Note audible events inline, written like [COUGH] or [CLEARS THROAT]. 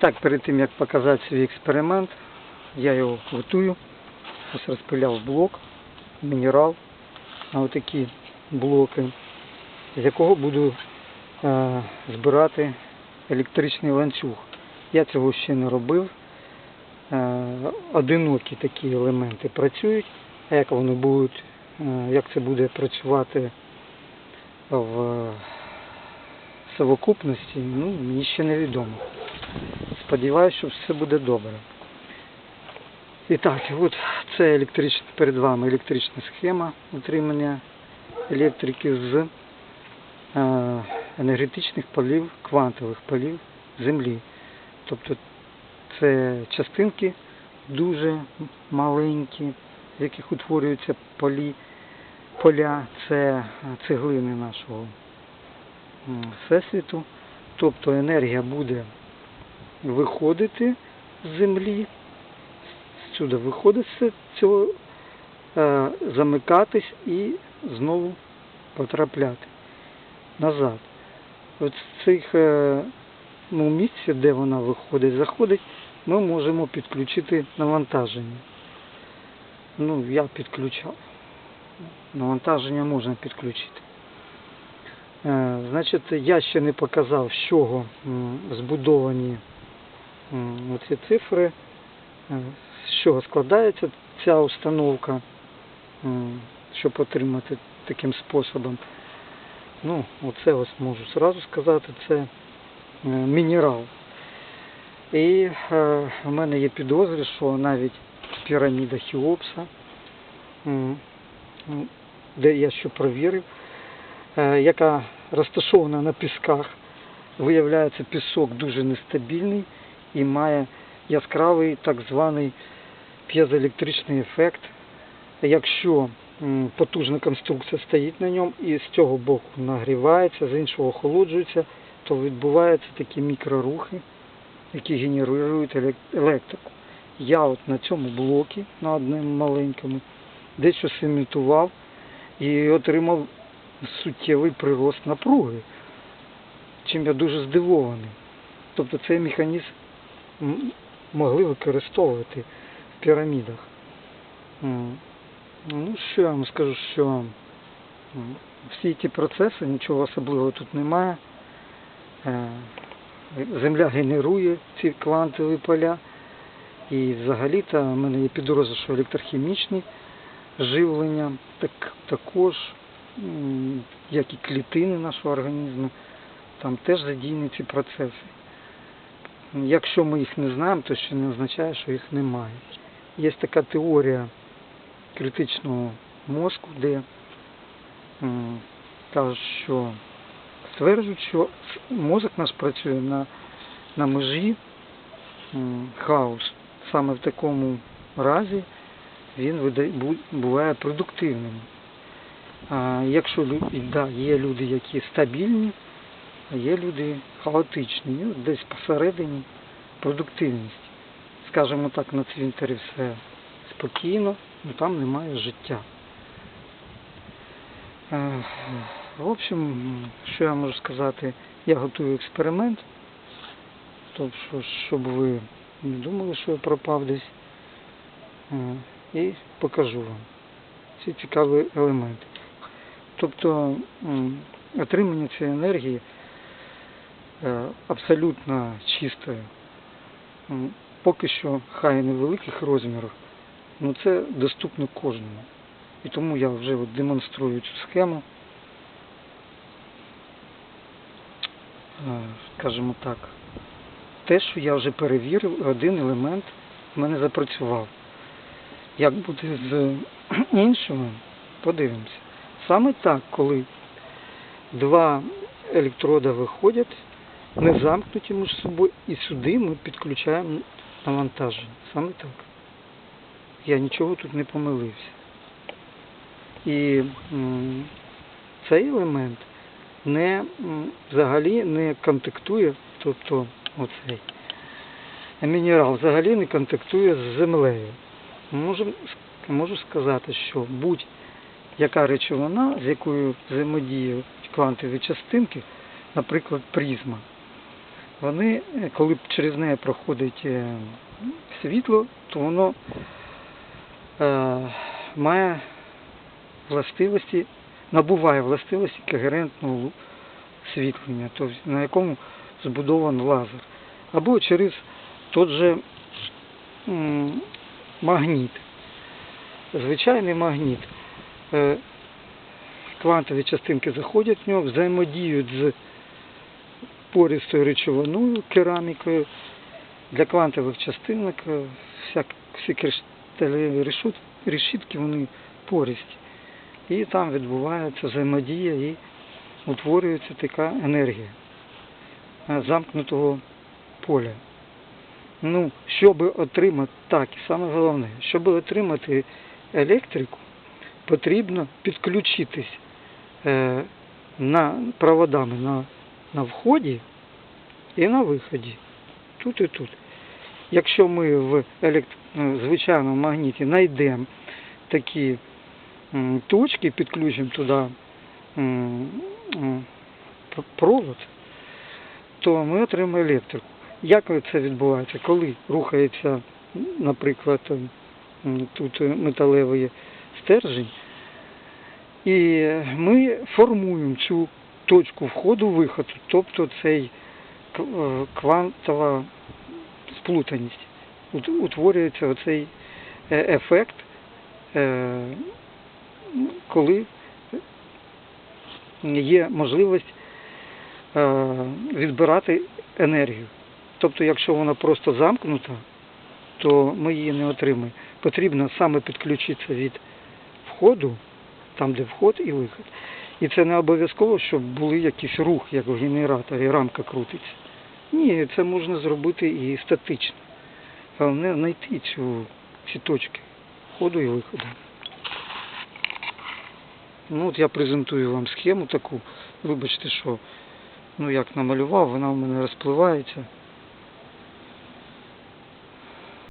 Так, перед тим як показати свій експеримент, я його готую. Ось розпиляв блок, мінерал на отакі блоки, з якого буду е, збирати електричний ланцюг. Я цього ще не робив. Е, одинокі такі елементи працюють. А як вони будуть, е, як це буде працювати в совокупності, ну, мені ще невідомо. Сподіваюся, що все буде добре. І так, от це електрична, перед вами електрична схема утримання електрики з е, енергетичних полів, квантових полів Землі. Тобто це частинки дуже маленькі, з яких утворюються полі, поля, це цеглини нашого всесвіту. Тобто енергія буде виходити з землі, сюди виходить з цього, е, замикатись і знову потрапляти назад. От з цих е, ну, де вона виходить, заходить, ми можемо підключити навантаження. Ну, я підключав. Навантаження можна підключити. Е, Значить, я ще не показав, з чого збудовані оці цифри, е, з чого складається ця установка, щоб отримати таким способом. Ну, оце ось можу зразу сказати, це е, мінерал. І е, в мене є підозри, що навіть піраміда Хіопса, м, де я ще провірив, яка розташована на пісках, виявляється пісок дуже нестабільний і має яскравий так званий п'єзоелектричний ефект. Якщо потужна конструкція стоїть на ньому і з цього боку нагрівається, з іншого охолоджується, то відбуваються такі мікрорухи, які генерують елек- електрику. Я от на цьому блокі, на одному маленькому, дещо симітував і отримав суттєвий прирост напруги, чим я дуже здивований. Тобто цей механізм могли використовувати в пірамідах. Ну, що я вам скажу, що всі ті процеси, нічого особливого тут немає. Е, Земля генерує ці квантові поля. І взагалі-то в мене є підозра, що електрохімічні живлення так, також, як і клітини нашого організму, там теж задіяні ці процеси. Якщо ми їх не знаємо, то ще не означає, що їх немає. Є така теорія критичного мозку, де кажуть, що стверджують, що мозок наш працює на, на межі хаос. Саме в такому разі він буває продуктивним. А якщо да, є люди, які стабільні, є люди хаотичні, і десь посередині продуктивність. Скажімо так, на цвинтарі все спокійно, але там немає життя. Е, В общем, що я можу сказати, я готую експеримент, тобто, щоб ви не думали, що я пропав десь. Е, І покажу вам ці цікаві елементи. Тобто отримання цієї енергії абсолютно чистої, м, поки що хай невеликих розмірах, але це доступно кожному. І тому я вже от демонструю цю схему. Е, Скажімо так, те, що я вже перевірив, один елемент в мене запрацював. Як буде з [CLEARS THROAT] іншими, подивимося. Саме так, коли два електрода виходять, не замкнуті між собою, і сюди ми підключаємо навантаження. Саме так. Я нічого тут не помилився. І цей елемент не взагалі не контактує, тобто оцей мінерал взагалі не контактує з землею. Можу, можу сказати, що будь-яка речовина, з якою взаємодіють квантові частинки, наприклад, призма, вони, е, коли через неї проходить е, світло, то воно е, має властивості, набуває властивості когерентного освітлення, тобто на якому збудований лазер. Або через тот же магніт. Звичайний магніт. Квантові частинки заходять в нього, взаємодіють з пористою речовиною, керамікою. Для квантових частинок е, всі кришталеві решітки вони пористі. І там відбувається взаємодія і утворюється така енергія е, замкнутого поля. Ну, щоб отримати так, і саме головне, щоб отримати електрику, потрібно підключитись е, на проводами на, на вході і на виході. Тут і тут. Якщо ми в е, звичайному магніті знайдемо такі точки, підключимо туди провод, то ми отримаємо електрику. Як це відбувається? Коли рухається, наприклад, тут металевий стержень, і ми формуємо цю точку входу-виходу, тобто цей е, квантова сплутаність. Утворюється оцей е, ефект, е, коли є можливість відбирати енергію. Тобто, якщо вона просто замкнута, то ми її не отримаємо. Потрібно саме підключитися від входу, там де вход і виход. І це не обов'язково, щоб були якийсь рух, як в генераторі, рамка крутиться. Ні, це можна зробити і статично. Головне знайти цю, ці точки входу і виходу. Ну от я презентую вам схему таку. Вибачте, що ну як намалював, вона в мене розпливається.